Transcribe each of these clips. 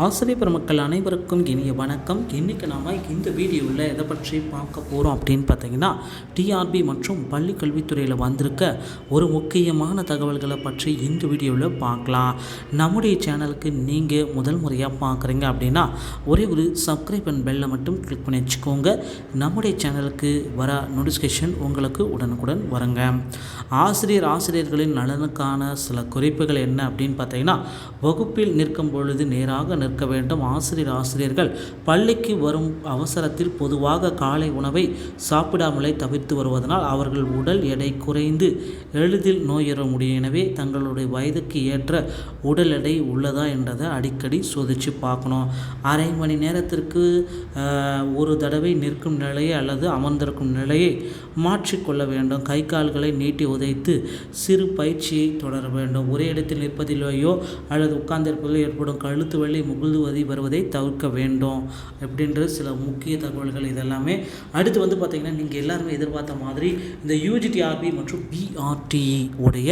ஆசிரியர் பெருமக்கள் அனைவருக்கும் இனிய வணக்கம். இன்றைக்கி நாம் இந்த வீடியோவில் எதை பற்றி பார்க்க போகிறோம் அப்படின்னு பார்த்தீங்கன்னா டிஆர்பி மற்றும் பள்ளி கல்வித்துறையில் வந்திருக்க ஒரு முக்கியமான தகவல்களை பற்றி இந்த வீடியோவில் பார்க்கலாம். நம்முடைய சேனலுக்கு நீங்கள் முதல் முறையாக பார்க்குறீங்க அப்படின்னா ஒரே ஒரு சப்ஸ்கிரைப் அண்ட் பெல்லை மட்டும் கிளிக் பண்ணி வச்சுக்கோங்க. நம்முடைய சேனலுக்கு வர நோட்டிஃபிகேஷன் உங்களுக்கு உடனுக்குடன் வருங்க. ஆசிரியர் ஆசிரியர்களின் நலனுக்கான சில குறிப்புகள் என்ன அப்படின்னு பார்த்தீங்கன்னா வகுப்பில் நிற்கும் பொழுது நேராக நிற்க வேண்டும். ஆசிரியர் ஆசிரியர்கள் பள்ளிக்கு வரும் அவசரத்தில் பொதுவாக காலை உணவை சாப்பிடாமலே தவிர்த்து வருவதனால் அவர்கள் உடல் எடை குறைந்து எளிதில் நோயற முடியும். எனவே தங்களுடைய வயதுக்கு ஏற்ற உடல் எடை உள்ளதா என்றதை அடிக்கடி சோதித்து பார்க்கணும். அரை மணி நேரத்திற்கு ஒரு தடவை நிற்கும் நிலையை அல்லது அமர்ந்திருக்கும் நிலையை மாற்றிக்கொள்ள வேண்டும். கை கால்களை நீட்டி உதைத்து சிறு பயிற்சியை தொடர வேண்டும். ஒரே இடத்தில் நிற்பதிலேயோ அல்லது உட்கார்ந்திருப்பதில் ஏற்படும் கழுத்து வலி முகுழ்வதி வருவதை தவிர்க்க வேண்டும் அப்படின்ற சில முக்கிய தகவல்கள் இதெல்லாமே. அடுத்து வந்து பார்த்திங்கன்னா நீங்கள் எல்லாருமே எதிர்பார்த்த மாதிரி இந்த யூஜிடிஆர்பி மற்றும் பிஆர்டிஇ உடைய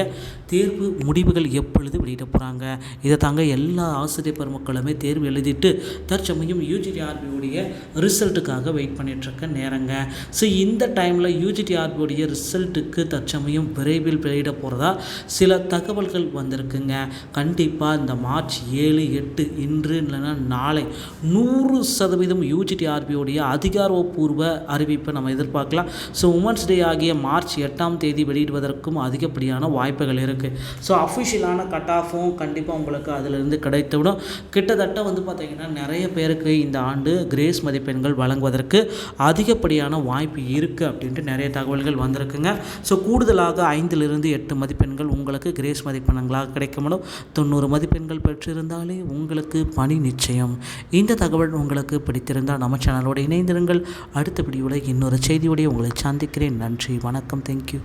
தேர்வு முடிவுகள் எப்பொழுது வெளியிட போகிறாங்க இதை தாங்க எல்லா ஆசிரியர் பெருமக்களுமே தேர்வு எழுதிட்டு தற்சமயம் யூஜிடிஆர்பியுடைய ரிசல்ட்டுக்காக வெயிட் பண்ணிகிட்ருக்க நேரங்க. ஸோ இந்த டைமில் யூஜிடிஆர்பியுடைய ரிசல்ட்டுக்கு தற்சமயம் விரைவில் வெளியிட போகிறதா சில தகவல்கள் வந்திருக்குங்க. கண்டிப்பாக இந்த மார்ச் ஏழு எட்டு இன்று இல்லைன்னா நாளை. நூறு சதவீதம் யூஜிடிஆர்பியோடைய அதிகாரப்பூர்வ அறிவிப்பை நம்ம எதிர்பார்க்கலாம். ஸோ உமன்ஸ் டே ஆகிய மார்ச் எட்டாம் தேதி வெளியிடுவதற்கும் அதிகப்படியான வாய்ப்புகள் இருக்குது ஸோ அஃபிஷியலான கட் ஆஃபும் கண்டிப்பாக உங்களுக்கு அதிலிருந்து கிடைத்துவிடும். கிட்டத்தட்ட வந்து பார்த்திங்கன்னா நிறைய பேருக்கு இந்த ஆண்டு கிரேஸ் மதிப்பெண்கள் வழங்குவதற்கு அதிகப்படியான வாய்ப்பு இருக்குது அப்படின்ட்டு நிறைய தகவல்கள் வந்திருக்குங்க. ஸோ கூடுதலாக ஐந்திலிருந்து எட்டு மதிப்பெண்கள் உங்களுக்கு கிரேஸ் மதிப்பெண்களாக கிடைக்க முடியும். தொண்ணூறு மதிப்பெண்கள் பெற்றிருந்தாலே உங்களுக்கு பணி நிச்சயம். இந்த தகவல் உங்களுக்கு பிடித்திருந்தால் நம்ம சேனலோடு இணைந்திருங்கள். அடுத்த வீடியோவில் இன்னொரு செய்தியோடைய உங்களை சந்திக்கிறேன். நன்றி வணக்கம் தேங்க்யூ